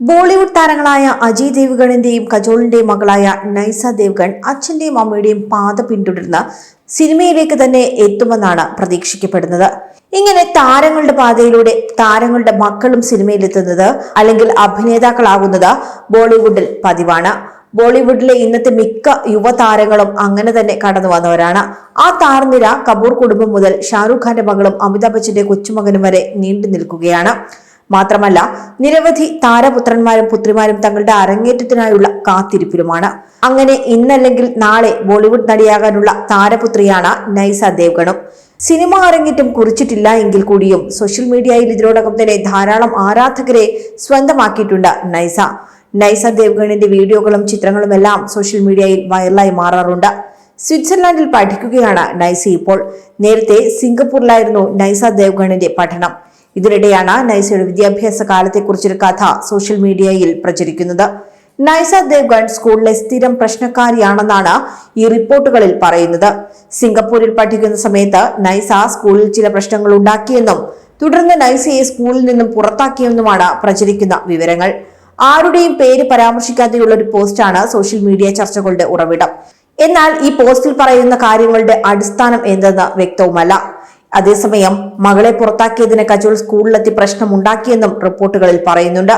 ബോളിവുഡ് താരങ്ങളായ അജയ് ദേവ്ഗണിന്റെയും കജോളിന്റെയും മകളായ നൈസ ദേവ്ഗൺ അച്ഛന്റെയും അമ്മയുടെയും പാത പിന്തുടർന്ന് സിനിമയിലേക്ക് തന്നെ എത്തുമെന്നാണ് പ്രതീക്ഷിക്കപ്പെടുന്നത്. ഇങ്ങനെ താരങ്ങളുടെ പാതയിലൂടെ താരങ്ങളുടെ മക്കളും സിനിമയിലെത്തുന്നത് അല്ലെങ്കിൽ അഭിനേതാക്കളാകുന്നത് ബോളിവുഡിൽ പതിവാണ്. ബോളിവുഡിലെ ഇന്നത്തെ മിക്ക യുവതാരങ്ങളും അങ്ങനെ തന്നെ കടന്നു വന്നവരാണ്. ആ താരനിര കപൂർ കുടുംബം മുതൽ ഷാറുഖ് ഖാന്റെ മകളും അമിതാഭ് ബച്ചന്റെ കൊച്ചുമകനും വരെ നീണ്ടു നിൽക്കുകയാണ്. മാത്രമല്ല നിരവധി താരപുത്രന്മാരും പുത്രിമാരും തങ്ങളുടെ അരങ്ങേറ്റത്തിനായുള്ള കാത്തിരിപ്പിലുമാണ്. അങ്ങനെ ഇന്നല്ലെങ്കിൽ നാളെ ബോളിവുഡ് നടിയാകാനുള്ള താരപുത്രിയാണ് നൈസ ദേവ്ഗണും. സിനിമ അരങ്ങേറ്റം കുറിച്ചിട്ടില്ല എങ്കിൽ കൂടിയും സോഷ്യൽ മീഡിയയിൽ ഇതിനോടകം തന്നെ ധാരാളം ആരാധകരെ സ്വന്തമാക്കിയിട്ടുണ്ട് നൈസ. നൈസ ദേവ്ഗണിന്റെ വീഡിയോകളും ചിത്രങ്ങളും എല്ലാം സോഷ്യൽ മീഡിയയിൽ വൈറലായി മാറാറുണ്ട്. സ്വിറ്റ്സർലാൻഡിൽ പഠിക്കുകയാണ് നൈസ ഇപ്പോൾ. നേരത്തെ സിംഗപ്പൂരിലായിരുന്നു നൈസ ദേവ്ഗണിന്റെ പഠനം. ഇതിനിടെയാണ് നൈസയുടെ വിദ്യാഭ്യാസ കാലത്തെക്കുറിച്ചൊരു കഥ സോഷ്യൽ മീഡിയയിൽ പ്രചരിക്കുന്നത്. നൈസ ദേവ്ഗൺ സ്കൂളിലെ സ്ഥിരം പ്രശ്നക്കാരിയാണെന്നാണ് ഈ റിപ്പോർട്ടുകളിൽ പറയുന്നത്. സിംഗപ്പൂരിൽ പഠിക്കുന്ന സമയത്ത് നൈസ സ്കൂളിൽ ചില പ്രശ്നങ്ങൾ ഉണ്ടാക്കിയെന്നും തുടർന്ന് നൈസയെ സ്കൂളിൽ നിന്നും പുറത്താക്കിയെന്നുമാണ് പ്രചരിക്കുന്ന വിവരങ്ങൾ. ആരുടെയും പേര് പരാമർശിക്കാതെയുള്ള ഒരു പോസ്റ്റാണ് സോഷ്യൽ മീഡിയ ചർച്ചകളുടെ ഉറവിടം. എന്നാൽ ഈ പോസ്റ്റിൽ പറയുന്ന കാര്യങ്ങളുടെ അടിസ്ഥാനം എന്തെന്ന് വ്യക്തവുമല്ല. അതേസമയം മകളെ പുറത്താക്കിയതിന് കജോൾ സ്കൂളിലെത്തി പ്രശ്നമുണ്ടാക്കിയെന്നും റിപ്പോർട്ടുകളിൽ പറയുന്നുണ്ട്.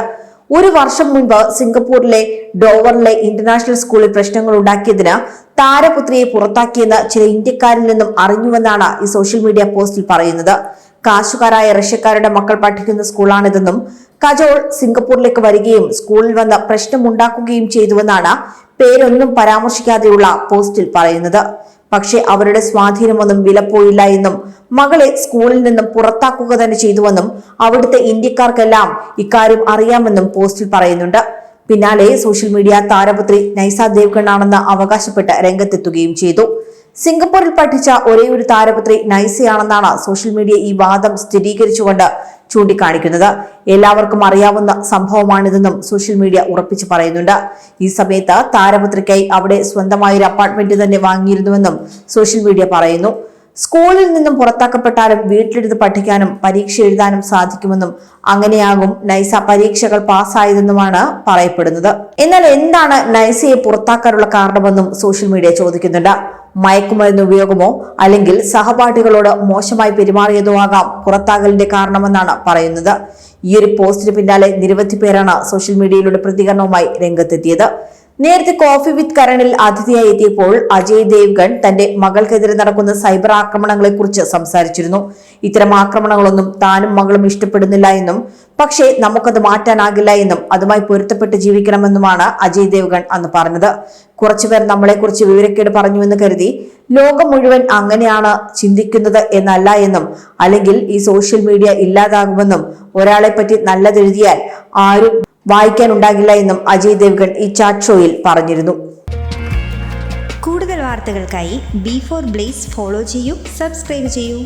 ഒരു വർഷം മുൻപ് സിംഗപ്പൂരിലെ ഡോവറിലെ ഇന്റർനാഷണൽ സ്കൂളിൽ പ്രശ്നങ്ങൾ ഉണ്ടാക്കിയതിന് താരപുത്രിയെ പുറത്താക്കിയെന്ന് ചില ഇന്ത്യക്കാരിൽ നിന്നും അറിഞ്ഞുവെന്നാണ് ഈ സോഷ്യൽ മീഡിയ പോസ്റ്റിൽ പറയുന്നത്. കാശുകാരായ റഷ്യക്കാരുടെ മക്കൾ പഠിക്കുന്ന സ്കൂളാണിതെന്നും കജോൾ സിംഗപ്പൂരിലേക്ക് വരികയും സ്കൂളിൽ വന്ന് പ്രശ്നമുണ്ടാക്കുകയും ചെയ്തുവെന്നാണ് പേരൊന്നും പരാമർശിക്കാതെയുള്ള പോസ്റ്റിൽ പറയുന്നത്. പക്ഷേ അവരുടെ സ്വാധീനമൊന്നും വിലപ്പോയില്ല എന്നും മകളെ സ്കൂളിൽ നിന്നും പുറത്താക്കുക തന്നെ ചെയ്തുവെന്നും അവിടുത്തെ ഇന്ത്യക്കാർക്കെല്ലാം ഇക്കാര്യം അറിയാമെന്നും പോസ്റ്റിൽ പറയുന്നുണ്ട്. പിന്നാലെ സോഷ്യൽ മീഡിയ താരപുത്രി നൈസ ദേവ്ഗണ്ണാണെന്ന് അവകാശപ്പെട്ട് രംഗത്തെത്തുകയും ചെയ്തു. സിംഗപ്പൂരിൽ പഠിച്ച ഒരേ ഒരു താരപുത്രി നൈസയാണെന്നാണ് സോഷ്യൽ മീഡിയ ഈ വാദം സ്ഥിരീകരിച്ചുകൊണ്ട് ചൂണ്ടിക്കാണിക്കുന്നത്. എല്ലാവർക്കും അറിയാവുന്ന സംഭവമാണിതെന്നും സോഷ്യൽ മീഡിയ ഉറപ്പിച്ചു പറയുന്നുണ്ട്. ഈ സമയത്ത് താരപുത്രിക്കായി അവിടെ സ്വന്തമായൊരു അപ്പാർട്ട്മെന്റ് തന്നെ വാങ്ങിയിരുന്നുവെന്നും സോഷ്യൽ മീഡിയ പറയുന്നു. സ്കൂളിൽ നിന്നും പുറത്താക്കപ്പെട്ടാലും വീട്ടിലിരുന്ന് പഠിക്കാനും പരീക്ഷ എഴുതാനും സാധിക്കുമെന്നും അങ്ങനെയാകും നൈസ പരീക്ഷകൾ പാസ്സായതെന്നുമാണ് പറയപ്പെടുന്നത്. എന്നാൽ എന്താണ് നൈസയെ പുറത്താക്കാനുള്ള കാരണമെന്നും സോഷ്യൽ മീഡിയ ചോദിക്കുന്നുണ്ട്. മയക്കുമരുന്ന് ഉപയോഗമോ അല്ലെങ്കിൽ സഹപാഠികളോട് മോശമായി പെരുമാറിയതോ ആകാം പുറത്താകലിന്റെ കാരണമെന്നാണ് പറയുന്നത്. ഈ ഒരു പോസ്റ്റിന് പിന്നാലെ നിരവധി പേരാണ് സോഷ്യൽ മീഡിയയിലൂടെ പ്രതികരണവുമായി രംഗത്തെത്തിയത്. നേരത്തെ കോഫി വിത്ത് കരണിൽ അതിഥിയായി എത്തിയപ്പോൾ അജയ് ദേവ്ഗൺ തന്റെ മകൾക്കെതിരെ നടക്കുന്ന സൈബർ ആക്രമണങ്ങളെ കുറിച്ച് സംസാരിച്ചിരുന്നു. ഇത്തരം ആക്രമണങ്ങളൊന്നും താനും മകളും ഇഷ്ടപ്പെടുന്നില്ല എന്നും പക്ഷേ നമുക്കത് മാറ്റാനാകില്ല എന്നും അതുമായി പൊരുത്തപ്പെട്ട് ജീവിക്കണമെന്നുമാണ് അജയ് ദേവ്ഗൺ അന്ന് പറഞ്ഞത്. കുറച്ചുപേർ നമ്മളെക്കുറിച്ച് വിവരക്കേട് പറഞ്ഞുവെന്ന് കരുതി ലോകം മുഴുവൻ അങ്ങനെയാണ് ചിന്തിക്കുന്നത് എന്നല്ല എന്നും അല്ലെങ്കിൽ ഈ സോഷ്യൽ മീഡിയ ഇല്ലാതാകുമെന്നും ഒരാളെ പറ്റി നല്ലതെഴുതിയാൽ ആരും വായിക്കാനുണ്ടാകില്ല എന്നും അജയ് ദേവ്ഗൺ ഈ ചാറ്റ് ഷോയിൽ പറഞ്ഞിരുന്നു. കൂടുതൽ വാർത്തകൾക്കായി ബി ഫോർ ബ്ലേസ് ഫോളോ ചെയ്യൂ സബ്സ്ക്രൈബ് ചെയ്യൂ.